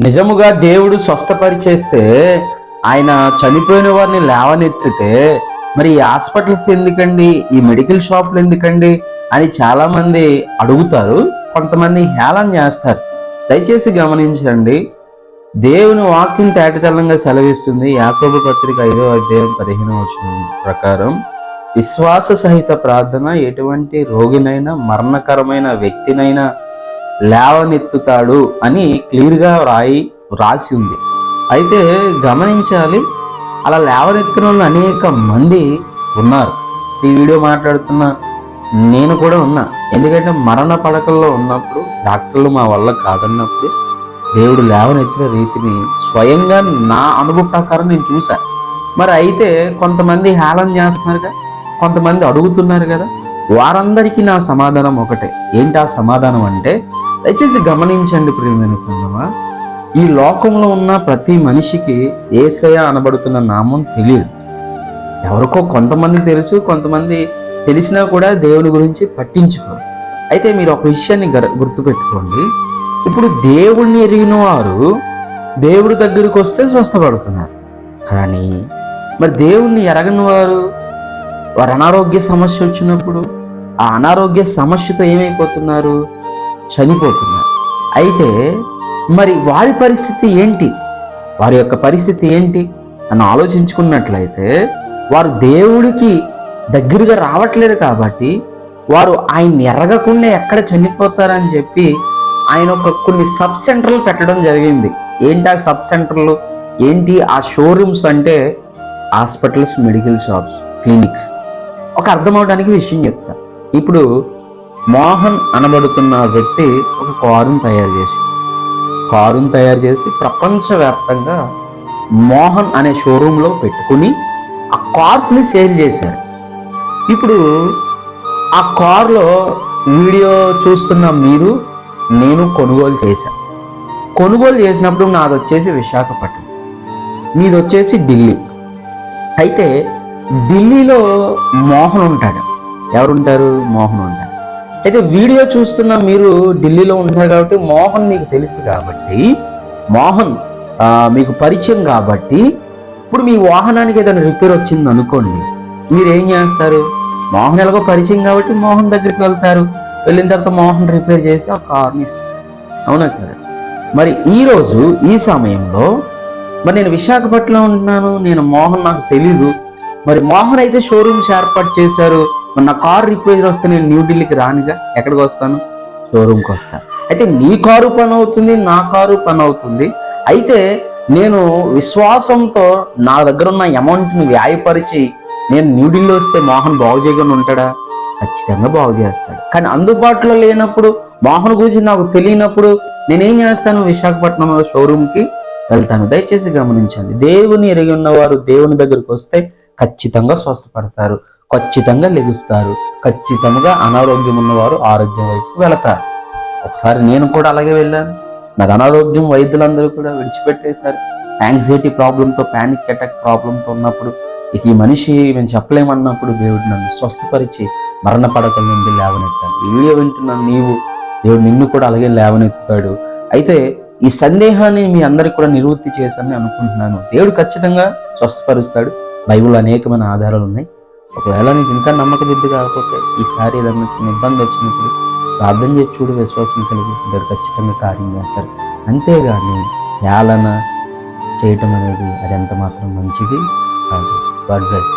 నిజముగా దేవుడు స్వస్థపరిచేస్తే ఆయన చనిపోయిన వారిని లేవనెత్తితే మరి ఈ హాస్పిటల్స్ ఎందుకండి? ఈ మెడికల్ షాపులు ఎందుకండి? అని చాలా మంది అడుగుతారు. కొంతమంది హేళన చేస్తారు. దయచేసి గమనించండి. దేవుని వాక్యం తేటతెల్లంగా సెలవిస్తుంది. యాకోబు పత్రిక ఐదో అధ్యాయం పదిహేను వచ్చిన ప్రకారం విశ్వాస సహిత ప్రార్థన ఎటువంటి రోగినైనా మరణకరమైన వ్యక్తినైనా లేవనెత్తుతాడు అని క్లియర్గా రాయి రాసి ఉంది. అయితే గమనించాలి అలా లేవనెత్తిన వాళ్ళు అనేక మంది ఉన్నారు. ఈ వీడియో మాట్లాడుతున్న నేను కూడా ఉన్నా. ఎందుకంటే మరణ పడకల్లో ఉన్నప్పుడు డాక్టర్లు మా వల్ల కాదన్నప్పుడు దేవుడు లేవనెత్తిన రీతిని స్వయంగా నా అనుభవ ప్రకారం నేను చూశాను మరి అయితే కొంతమంది హేళన కదా కొంతమంది అడుగుతున్నారు కదా వారందరికీ నా సమాధానం ఒకటే. ఏంటి ఆ సమాధానం అంటే దయచేసి గమనించండి ప్రియమైన సంగమా ఈ లోకంలో ఉన్న ప్రతి మనిషికి ఏసయ అనబడుతున్న నామం తెలియదు. ఎవరికో కొంతమంది తెలుసు కొంతమంది తెలిసినా కూడా దేవుని గురించి పట్టించుకోరు. అయితే మీరు ఒక విషయాన్ని గుర్తుపెట్టుకోండి. ఇప్పుడు దేవుణ్ణి ఎరిగిన వారు దేవుడి దగ్గరికి వస్తే స్వస్థపడుతున్నారు. కానీ మరి దేవుణ్ణి ఎరగని వారు వారు అనారోగ్య సమస్య వచ్చినప్పుడు ఆ అనారోగ్య సమస్యతో ఏమైపోతున్నారు? చనిపోతున్నారు. అయితే మరి వారి పరిస్థితి ఏంటి? వారి యొక్క పరిస్థితి ఏంటి? అని ఆలోచించుకున్నట్లయితే వారు దేవుడికి దగ్గరగా రావట్లేదు కాబట్టి వారు ఆయన ఎరగకుండా ఎక్కడ చనిపోతారని చెప్పి ఆయన ఒక కొన్ని సబ్ సెంటర్లు పెట్టడం జరిగింది. ఏంటి ఆ సబ్ సెంటర్లు? ఏంటి ఆ షోరూమ్స్ అంటే హాస్పిటల్స్ మెడికల్ షాప్స్ క్లినిక్స్. ఒక అర్థం అవడానికి విషయం చెప్తా. ఇప్పుడు మోహన్ అనబడుతున్న వ్యక్తి ఒక కారును తయారు చేసి కారును తయారు చేసి ప్రపంచవ్యాప్తంగా మోహన్ అనే షోరూంలో పెట్టుకుని ఆ కార్స్ని సేల్ చేశారు. ఇప్పుడు ఆ కార్లో వీడియో చూస్తున్న మీరు నేను కొనుగోలు చేశాను. కొనుగోలు చేసినప్పుడు నాది వచ్చేసి విశాఖపట్నం మీది వచ్చేసి ఢిల్లీ. అయితే ఢిల్లీలో మోహన్ ఉంటాడు ఎవరుంటారు? మోహన్ ఉంటారు అయితే వీడియో చూస్తున్న మీరు ఢిల్లీలో ఉంటారు కాబట్టి మోహన్ మీకు తెలుసు కాబట్టి మోహన్ మీకు పరిచయం కాబట్టి ఇప్పుడు మీ వాహనానికి ఏదైనా రిపేర్ వచ్చింది అనుకోండి మీరు ఏం చేస్తారు? మోహన్ ఎలాగో పరిచయం కాబట్టి మోహన్ దగ్గరికి వెళ్తారు. వెళ్ళిన తర్వాత మోహన్ రిపేర్ చేసి ఆ కార్ని ఇస్తారు. అవునా కదా మరి ఈరోజు ఈ సమయంలో మరి నేను విశాఖపట్నంలో ఉంటున్నాను నేను మోహన్ నాకు తెలీదు. మరి మోహన్ అయితే షోరూమ్స్ ఏర్పాటు చేశారు. నా కారు రిపేర్ వస్తే నేను న్యూఢిల్లీకి రానుగా? ఎక్కడికి వస్తాను? షోరూమ్కి వస్తాను అయితే నీ కారు పని అవుతుంది నా కారు పని అవుతుంది అయితే నేను విశ్వాసంతో నా దగ్గర ఉన్న అమౌంట్ని వ్యాయపరిచి నేను న్యూఢిల్లీ వస్తే మోహన్ బాగు చేయకుండా ఉంటాడా? ఖచ్చితంగా బాగు చేస్తాడు. కానీ అందుబాటులో లేనప్పుడు మోహన్ గురించి నాకు తెలియనప్పుడు నేనేం చేస్తాను? విశాఖపట్నంలో షోరూమ్కి వెళ్తాను. దయచేసి గమనించండి. దేవుని ఎరిగి ఉన్నవారు దేవుని దగ్గరికి వస్తే ఖచ్చితంగా స్వస్థపడతారు. ఖచ్చితంగా లెగుస్తారు. ఖచ్చితంగా అనారోగ్యం ఉన్నవారు ఆరోగ్యం వైపు వెళతారు. ఒకసారి నేను కూడా అలాగే వెళ్ళాను. నాకు అనారోగ్యం వైద్యులందరూ కూడా విడిచిపెట్టేశారు. యాంగ్జైటీ ప్రాబ్లంతో ప్యానిక్ అటాక్ ప్రాబ్లంతో ఉన్నప్పుడు ఇక ఈ మనిషి మేము చెప్పలేమన్నప్పుడు దేవుడు నన్ను స్వస్థపరిచి మరణ పడకల నుండి లేవనెత్తాడు. ఈ వీడియో వింటున్న నీవు. దేవుడు నిన్ను కూడా అలాగే లేవనెత్తుతాడు. అయితే ఈ సందేహాన్ని మీ అందరికి కూడా నివృత్తి చేశానని అనుకుంటున్నాను. దేవుడు ఖచ్చితంగా స్వస్థపరుస్తాడు. బైబిల్ అనేకమైన ఆధారాలు ఉన్నాయి. ఒకవేళ నీకు ఇంకా నమ్మక కాకపోతే ఈసారి ఏదన్నా చిన్న ఇబ్బంది వచ్చినప్పుడు ప్రార్థన చేసి చూడు విశ్వాసం కలిగి ఇద్దరు ఖచ్చితంగా కార్యం చేస్తారు. అంతేగాని ఏలన చేయటం అనేది అది ఎంత మాత్రం మంచిది కాదు. God bless